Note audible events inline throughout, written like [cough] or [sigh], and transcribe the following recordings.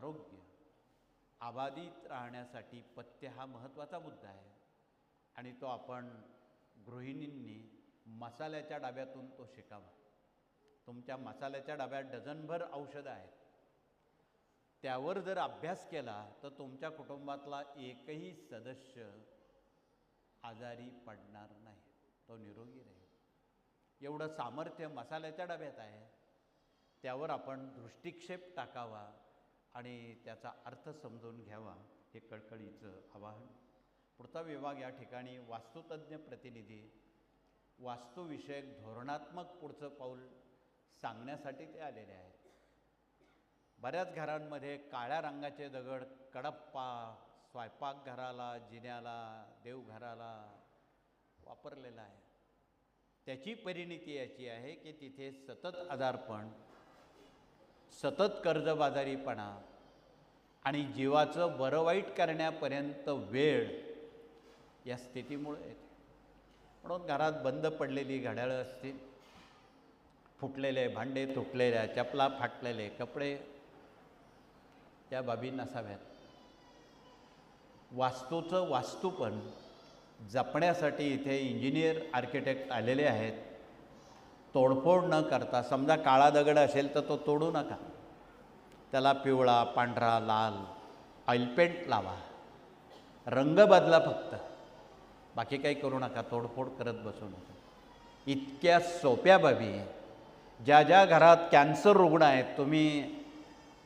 आरोग्य आबाधित राहण्यासाठी पथ्य हा महत्त्वाचा मुद्दा आहे. आणि तो आपण गृहिणींनी मसाल्याच्या डब्यातून तो शिकावा. तुमच्या मसाल्याच्या डब्यात डझनभर औषधं आहेत. त्यावर जर अभ्यास केला तर तुमच्या कुटुंबातला एकही सदस्य आजारी पडणार नाही. तो निरोगी राहील. एवढं सामर्थ्य मसाल्याच्या डब्यात आहे. त्यावर आपण दृष्टिक्षेप टाकावा. आणि त्याचा अर्थ समजून घ्यावा हे कळकळीचं आवाहन. पुढचा विभाग या ठिकाणी वास्तुतज्ञ प्रतिनिधी वास्तुविषयक धोरणात्मक पुढचं पाऊल सांगण्यासाठी ते आलेले आहेत. बऱ्याच घरांमध्ये काळ्या रंगाचे दगड कडप्पा स्वयंपाकघराला जिन्याला देवघराला वापरलेला आहे. त्याची परिणिती याची आहे की तिथे सतत आजारपण सतत कर्जबाजारीपणा आणि जीवाचं बरं वाईट करण्यापर्यंत वेळ या स्थितीमुळे येते. म्हणून घरात बंद पडलेली घड्याळं असतील फुटलेले भांडे तुटलेल्या चपला फाटलेले कपडे त्या बाबी नसाव्यात. वास्तूचं वास्तूपण जपण्यासाठी इथे इंजिनियर आर्किटेक्ट आलेले आहेत. तोडफोड न करता समजा काळा दगड असेल तर तो तोडू नका. त्याला पिवळा पांढरा लाल ऑइलपेंट लावा. रंग बदला फक्त. बाकी काही करू नका तोडफोड करत बसू नका. इतक्या सोप्या बाबी. ज्या ज्या घरात कॅन्सर रुग्ण आहेत तुम्ही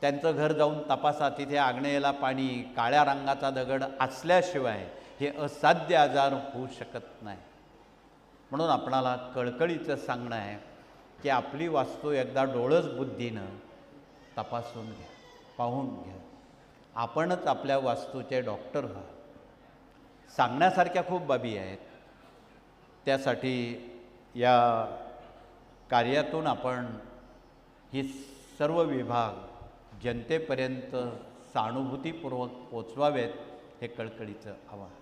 त्यांचं घर जाऊन तपासा. तिथे आग्नेयला पाणी काळ्या रंगाचा दगड असल्याशिवाय हे असाध्य आजार होऊ शकत नाही. म्हणून आपणाला कळकळीचं सांगणं आहे की आपली वास्तू एकदा डोळस बुद्धीनं तपासून घ्या पाहून घ्या. आपणच आपल्या वास्तूचे डॉक्टर व्हा. सांगण्यासारख्या खूप बाबी आहेत. त्यासाठी या कार्यातून आपण ही सर्व विभाग जनतेपर्यंत सहानुभूतीपूर्वक पोचवावेत हे कळकळीचं आवाहन.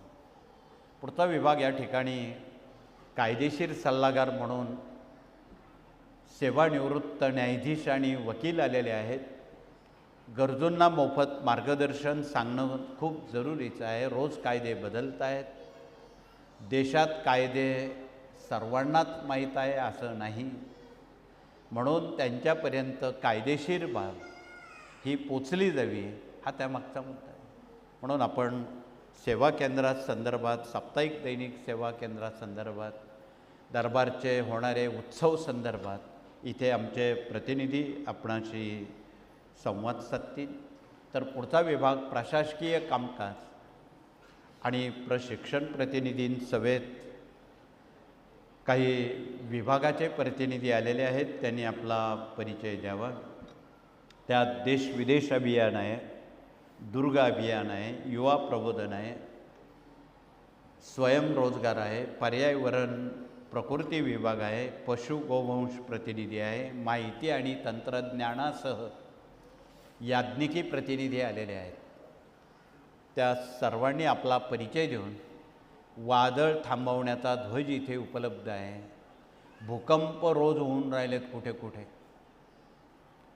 पुढचा विभाग या ठिकाणी कायदेशीर सल्लागार म्हणून सेवानिवृत्त न्यायाधीश आणि वकील आलेले आहेत. गरजूंना मोफत मार्गदर्शन सांगणं खूप जरुरीचं आहे. रोज कायदे बदलत आहेत. देशात कायदे सर्वांनाच माहीत आहे असं नाही. म्हणून त्यांच्यापर्यंत कायदेशीर बाब ही पोचली जावी हा त्यामागचा मुद्दा आहे. म्हणून आपण सेवा केंद्रात संदर्भात साप्ताहिक दैनिक सेवा केंद्रात संदर्भात दरबारचे होणारे उत्सव संदर्भात इथे आमचे प्रतिनिधी आपणाशी संवाद साधतील. तर पुढचा विभाग प्रशासकीय कामकाज आणि प्रशिक्षण प्रतिनिधींसवेत काही विभागाचे प्रतिनिधी आलेले आहेत त्यांनी आपला परिचय द्यावा. त्यात देश विदेश अभियान आहे दुर्ग अभियान आहे युवा प्रबोधन आहे स्वयंरोजगार आहे पर्यावरण प्रकृती विभाग आहे पशु गोवंश प्रतिनिधी आहे माहिती आणि तंत्रज्ञानासह याज्ञिकी प्रतिनिधी आलेले आहेत. त्या सर्वांनी आपला परिचय देऊन वादळ थांबवण्याचा ध्वज इथे उपलब्ध आहे. भूकंप रोज होऊन राहिलेत कुठे कुठे.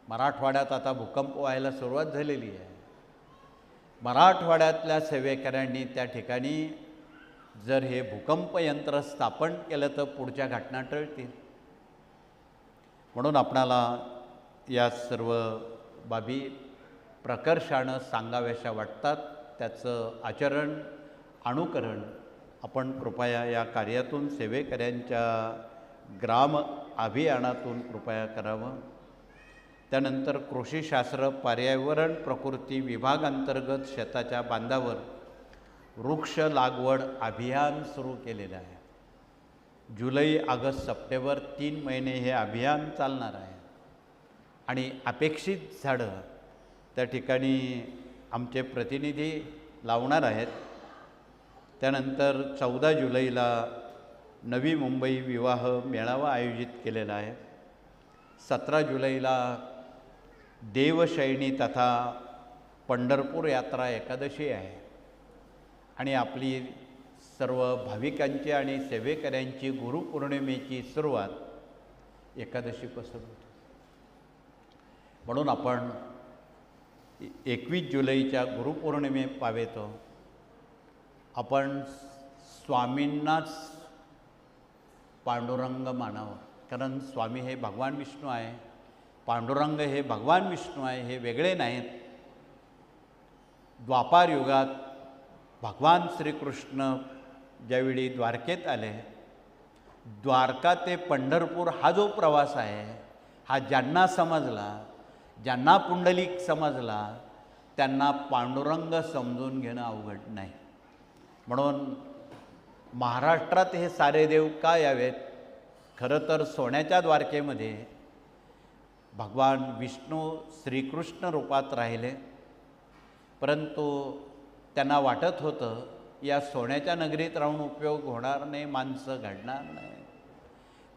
मराठवाड्यात आता भूकंप व्हायला सुरुवात झालेली आहे. मराठवाड्यातल्या सेवेकऱ्यांनी त्या ठिकाणी जर हे भूकंप यंत्र स्थापन केलं तर पुढच्या घटना टळतील. म्हणून आपणाला या सर्व बाबी प्रकर्षानं सांगाव्याशा वाटतात. त्याचं आचरण अनुकरण आपण कृपया या कार्यातून सेवेकऱ्यांच्या ग्राम अभियानातून कृपया करावं. त्यानंतर कृषीशास्त्र पर्यावरण प्रकृती विभागांतर्गत शेताच्या बांधावर वृक्ष लागवड अभियान सुरू केलेलं आहे. जुलै ऑगस्ट सप्टेंबर तीन महिने हे अभियान चालणार आहे. आणि अपेक्षित झाडं त्या ठिकाणी आमचे प्रतिनिधी लावणार आहेत. त्यानंतर चौदा जुलैला नवी मुंबई विवाह मेळावा आयोजित केलेला आहे. सतरा जुलैला देवशैणी तथा पंढरपूर यात्रा एकादशी आहे. आणि आपली सर्व भाविकांची आणि सेवेकऱ्यांची गुरुपौर्णिमेची सुरुवात एकादशीपासून होते. म्हणून आपण एकवीस जुलैच्या गुरुपौर्णिमे पावेतो. आपण स्वामींनाच पांडुरंग मानावं. कारण स्वामी हे भगवान विष्णू आहे. पांडुरंग हे भगवान विष्णू आहे हे वेगळे नाहीत. द्वापार युगात भगवान श्रीकृष्ण ज्यावेळी द्वारकेत आले द्वारका ते पंढरपूर हा जो प्रवास आहे हा ज्यांना समजला ज्यांना पुंडलिक समजला त्यांना पांडुरंग समजून घेणं अवघड नाही. म्हणून महाराष्ट्रात हे सारे देव का यावेत? खरं तर सोन्याच्या द्वारकेमध्ये भगवान विष्णू श्रीकृष्ण रूपात राहिले परंतु त्यांना वाटत होतं या सोन्याच्या नगरीत राहून उपयोग होणार नाही माणसं घडणार नाही.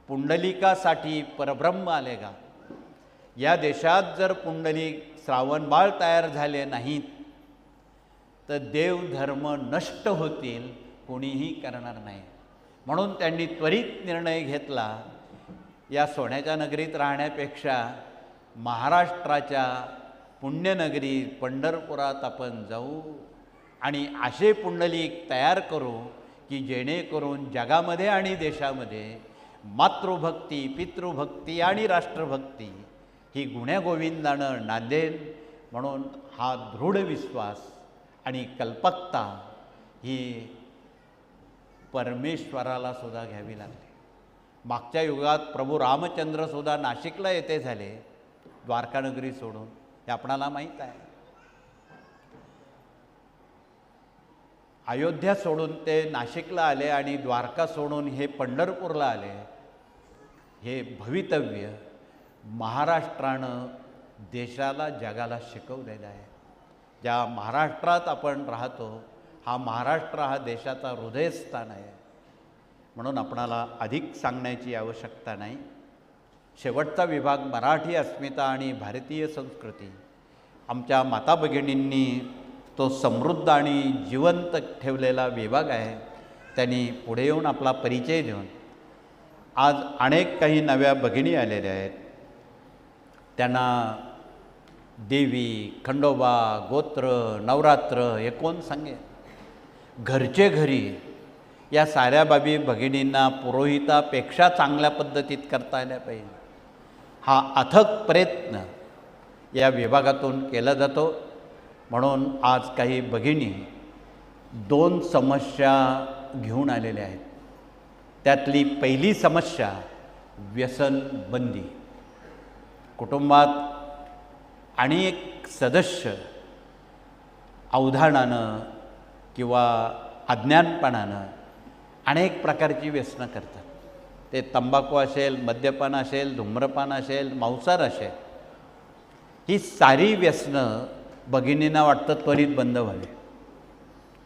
पुंडलिकासाठी परब्रह्म आले का या देशात जर पुंडलिक श्रावणबाळ तयार झाले नाहीत तर देवधर्म नष्ट होतील कोणीही करणार नाही. म्हणून त्यांनी त्वरित निर्णय घेतला या सोन्याच्या नगरीत राहण्यापेक्षा महाराष्ट्राच्या पुण्यनगरी पंढरपुरात आपण जाऊ. आणि असे पुंडलिक तयार करू की जेणेकरून जगामध्ये आणि देशामध्ये मातृभक्ती पितृभक्ती आणि राष्ट्रभक्ती ही गुण्यागोविंदानं नांदेल म्हणून हा दृढ विश्वास आणि कल्पकता ही परमेश्वराला सुद्धा घ्यावी लागली. मागच्या युगात प्रभू रामचंद्रसुद्धा नाशिकला येथे झाले द्वारकानगरी सोडून. हे आपणाला माहीत आहे. अयोध्या सोडून ते नाशिकला आले आणि द्वारका सोडून हे पंढरपूरला आले हे भवितव्य महाराष्ट्रानं देशाला जगाला शिकवलेलं आहे. ज्या महाराष्ट्रात आपण राहतो हा महाराष्ट्र हा देशाचा हृदयस्थान आहे. म्हणून आपणाला अधिक सांगण्याची आवश्यकता नाही. शेवटचा विभाग मराठी अस्मिता आणि भारतीय संस्कृती. आमच्या माता भगिनींनी तो समृद्ध आणि जिवंत ठेवलेला विभाग आहे. त्यांनी पुढे येऊन आपला परिचय देऊन आज अनेक काही नव्या भगिनी आलेल्या आहेत. त्यांना देवी खंडोबा गोत्र नवरात्र हे कोण सांगे घरचे घरी या साऱ्या बाबी भगिनींना पुरोहितापेक्षा चांगल्या पद्धतीत करता आल्या पाहिजे. हा अथक प्रयत्न या विभागातून केला जातो. म्हणून आज काही भगिनी दोन समस्या घेऊन आलेल्या आहेत. त्यातली पहिली समस्या व्यसनबंदी कुटुंबात आणि एक सदस्य अवधानानं किंवा अज्ञानपणानं अनेक प्रकारची व्यसनं करतात. ते तंबाखू असेल मद्यपान असेल धूम्रपान असेल मांसार असेल. ही सारी व्यसनं भगिनींना वाटतं त्वरित बंद व्हावे.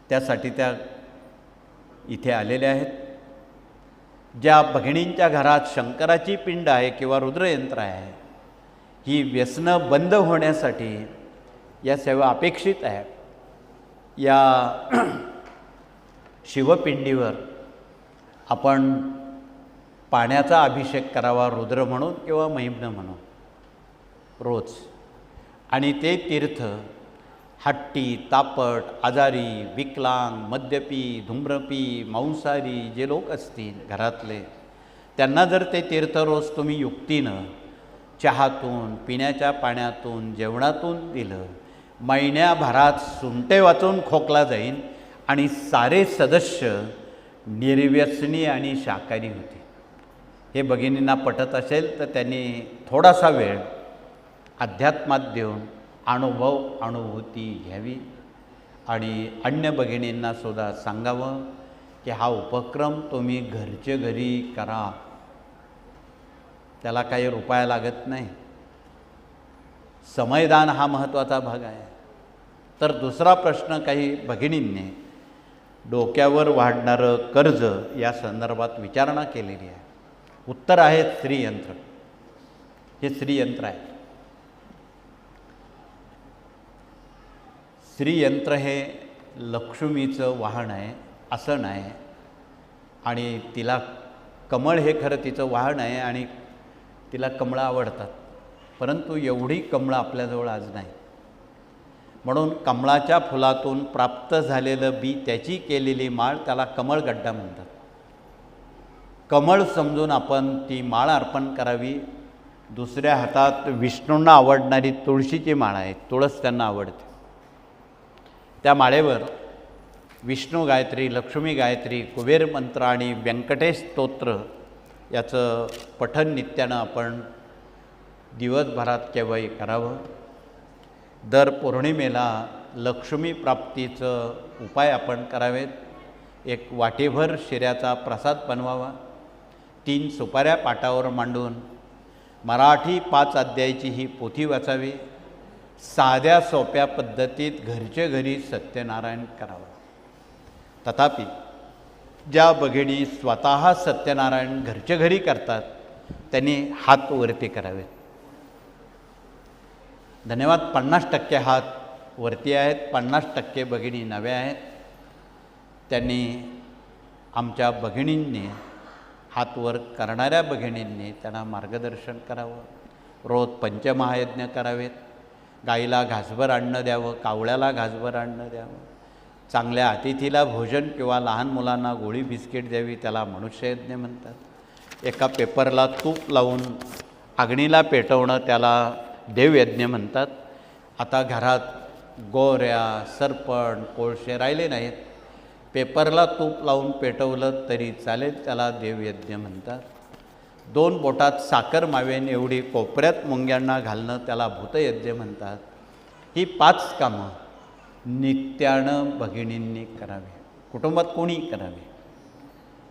त्यासाठी त्या इथे आलेल्या आहेत. ज्या भगिनींच्या घरात शंकराची पिंड आहे किंवा रुद्रयंत्र आहे ही व्यसनं बंद होण्यासाठी या सेवा अपेक्षित आहे. या [clears throat] शिवपिंडीवर आपण पाण्याचा अभिषेक करावा रुद्र म्हणून किंवा महिम्न म्हणून रोज. आणि ते तीर्थ हट्टी तापट आजारी विकलांग मद्यपी धूम्रपी मांसाहारी जे लोक असतील घरातले त्यांना जर ते तीर्थ रोज तुम्ही युक्तीनं चहातून पिण्याच्या पाण्यातून जेवणातून दिलं महिन्याभरात सुंटे वाचून खोकला जाईल आणि सारे सदस्य निर्व्यसनी आणि शाकाहारी होते हे भगिनींना पटत असेल तर त्यांनी थोडासा वेळ अध्यात्मात देऊन अनुभव अनुभूती घ्यावी. आणि अन्य भगिनींनासुद्धा सांगावं की हा उपक्रम तुम्ही घरचे घरी करा. त्याला काही रुपया लागत नाही. समयदान हा महत्त्वाचा भाग आहे. तर दुसरा प्रश्न काही भगिनींनी डोक्यावर वाढणारं कर्ज या संदर्भात विचारणा केलेली आहे. उत्तर आहे स्त्रीयंत्र. हे स्त्रीयंत्र आहे. स्त्रीयंत्र हे लक्ष्मीचं वाहन आहे असं नाही आणि तिला कमळ हे खरं तिचं वाहन आहे आणि तिला कमळं आवडतात. परंतु एवढी कमळं आपल्याजवळ आज नाही. म्हणून कमळाच्या फुलातून प्राप्त झालेलं बी त्याची केलेली माळ त्याला कमळगड्डा म्हणतात. कमळ समजून आपण ती माळ अर्पण करावी. दुसऱ्या हातात विष्णूंना आवडणारी तुळशीची माळ आहे तुळस त्यांना आवडते. त्या माळेवर विष्णू गायत्री लक्ष्मी गायत्री कुबेर मंत्र आणि व्यंकटेश स्तोत्र याचं पठन नित्यानं आपण दिवसभरात केव्हाही करावं. दर पौर्णिमेला लक्ष्मी प्राप्तीचं उपाय आपण करावेत. एक वाटीभर शिऱ्याचा प्रसाद बनवावा. तीन सुपाऱ्या पाटावर मांडून मराठी पाच अध्यायाची ही पोथी वाचावी. साध्या सोप्या पद्धतीत घरचे घरी सत्यनारायण करावं. तथापि ज्या भगिनी स्वतः सत्यनारायण घरचे घरी करतात त्यांनी हात वरती करावेत. धन्यवाद पन्नास टक्के हात वरती आहेत पन्नास टक्के भगिनी नव्या आहेत. त्यांनी आमच्या भगिनींनी हातवर करणाऱ्या भगिनींनी त्यांना मार्गदर्शन करावं. रोज पंचमहायज्ञ करावेत. गाईला घासभर अन्न द्यावं कावळ्याला घासभर अन्न द्यावं. चांगल्या अतिथीला भोजन किंवा लहान मुलांना गोळी बिस्किट द्यावी त्याला मनुष्ययज्ञ म्हणतात. एका पेपरला तूप लावून अग्नीला पेटवणं त्याला देवयज्ञ म्हणतात. आता घरात गोऱ्या सरपण कोळशे राहिले नाहीत. पेपरला तूप लावून पेटवलं तरी चालेल त्याला देवयज्ञ म्हणतात. दोन बोटात साखर मावेन एवढी कोपऱ्यात मुंग्यांना घालणं त्याला भूतयज्ञ म्हणतात. ही पाच कामं नित्यानं भगिनींनी करावी. कुटुंबात कोणी करावी.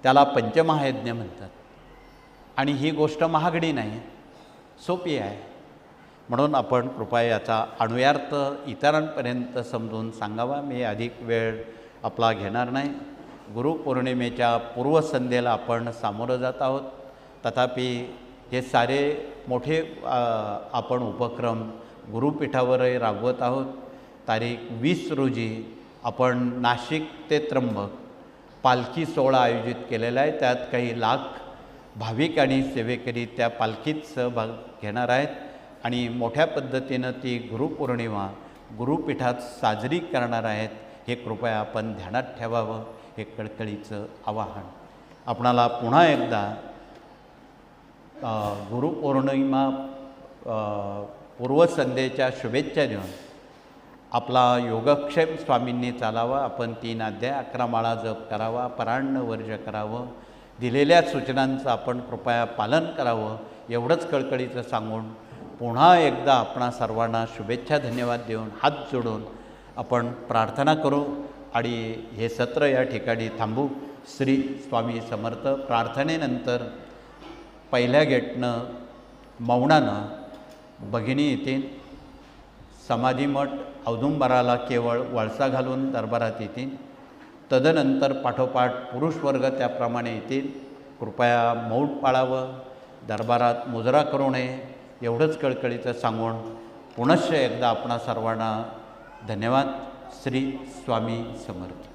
त्याला पंचमहायज्ञ म्हणतात. आणि ही गोष्ट महागडी नाही सोपी आहे. म्हणून आपण कृपया याचा अणुयार्थ इतरांपर्यंत समजून सांगावा. मी अधिक वेळ आपला घेणार नाही. गुरुपौर्णिमेच्या पूर्वसंध्येला आपण सामोरं जात आहोत. तथापि हे सारे मोठे आपण उपक्रम गुरुपीठावरही राबवत आहोत. तारीख वीस रोजी आपण नाशिक ते त्र्यंबक पालखी सोहळा आयोजित केलेला आहे. त्यात काही लाख भाविक आणि सेवेकरी त्या पालखीत सहभाग घेणार आहेत आणि मोठ्या पद्धतीनं ती गुरुपौर्णिमा गुरुपीठात साजरी करणार आहेत हे कृपया आपण ध्यानात ठेवावं हे कळकळीचं आवाहन. आपणाला पुन्हा एकदा गुरुपौर्णिमा पूर्वसंध्येच्या शुभेच्छा देऊन आपला योगक्षेम स्वामींनी चालावा आपण तीन अध्याय अकरा माळा जप करावा पराण्ण वर्ज करावं दिलेल्या सूचनांचं आपण कृपया पालन करावं एवढंच कळकळीचं सांगून पुन्हा एकदा आपणा सर्वांना शुभेच्छा धन्यवाद देऊन हात जोडून आपण प्रार्थना करू आणि हे सत्र या ठिकाणी थांबू. श्री स्वामी समर्थ प्रार्थनेनंतर पहिल्या गेटनं मौनानं भगिनी येतील समाधी मठ औदुंबराला केवळ वळसा घालून दरबारात येतील तदनंतर पाठोपाठ पुरुष वर्ग त्याप्रमाणे येतील. कृपया मौठ पाळावं दरबारात मुजरा करू नये एवढंच कळकळीचं सांगून पुनश्च एकदा आपणा सर्वांना धन्यवाद. श्री स्वामी समर्थ.